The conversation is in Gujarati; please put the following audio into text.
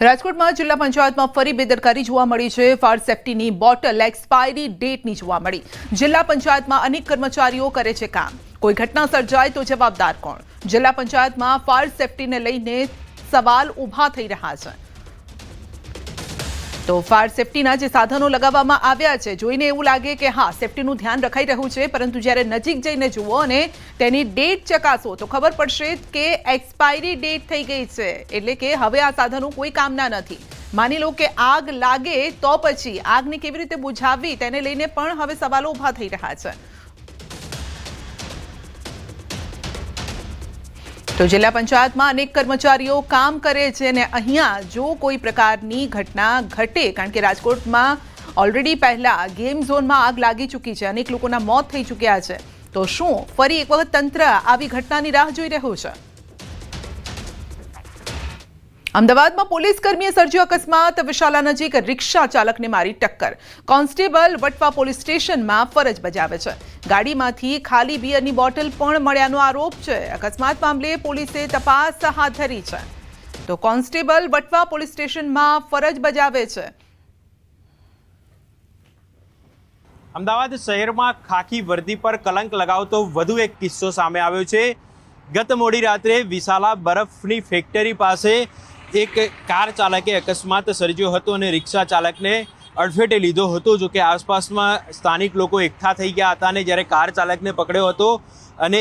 રાજકોટમાં જિલ્લા પંચાયતમાં ફરી બેદરકારી જોવા મળી છે. ફાયર સેફટીની બોટલ એક્સપાયરી ડેટની જોવા મળી. જિલ્લા પંચાયતમાં અનેક કર્મચારીઓ કરે છે કામ. કોઈ ઘટના સર્જાય તો જવાબદાર કોણ? જિલ્લા પંચાયતમાં ફાયર સેફટીને લઈને સવાલ ઊભા થઈ રહ્યા છે. તો ફાયર સેફટીના જે સાધનો લગાવવામાં આવ્યા છે, જોઈને એવું લાગે કે હા સેફટીનું ધ્યાન રખાઈ રહ્યું છે, પરંતુ જ્યારે નજીક જઈને જુઓ અને તેની ડેટ ચકાસો, તો ખબર પડશે કે એક્સપાયરી ડેટ થઈ ગઈ છે. એટલે કે હવે આ સાધનો કોઈ કામના નથી. માની લો કે આગ લાગે તો પછી, આગને કેવી રીતે બુઝાવવી, તેને લઈને પણ હવે સવાલો ઊભા થઈ રહ્યા છે. તો જિલ્લા પંચાયતમાં અનેક કર્મચારીઓ કામ કરે છે અને અહીંયા જો કોઈ પ્રકારની ઘટના ઘટે, કારણ કે રાજકોટમાં ઓલરેડી પહેલા ગેમ ઝોનમાં આગ લાગી ચૂકી છે, અનેક લોકોના મોત થઈ ચૂક્યા છે. તો શું ફરી એક વખત તંત્ર આવી ઘટનાની રાહ જોઈ રહ્યું છે? અમદાવાદમાં પોલીસ કર્મીએ સર્જ્યો અકસ્માત, વિશાલા નજીક રિક્ષા ચાલકને મારી ટક્કર. કોન્સ્ટેબલ વટવા પોલીસ સ્ટેશનમાં ફરજ બજાવે છે. ગાડીમાંથી ખાલી બિયરની બોટલ પણ મળ્યાનો આરોપ છે. અકસ્માત મામલે પોલીસે તપાસ હાથ ધરી છે. તો કોન્સ્ટેબલ વટવા પોલીસ સ્ટેશનમાં ફરજ બજાવે છે. અમદાવાદ શહેરમાં ખાખી વર્દી પર કલંક લગાવતો વધુ એક કિસ્સો સામે આવ્યો છે. ગત મોડી રાત્રે વિશાલા બરફની ફેક્ટરી પાસે એક કાર ચાલકે અકસ્માત સર્જ્યો હતો અને રિક્ષા ચાલકને અડફેટે લીધો હતો જો કે આસપાસમાં સ્થાનિક લોકો એકઠા થઈ ગયા હતા અને જ્યારે કાર ચાલકને પકડ્યો હતો અને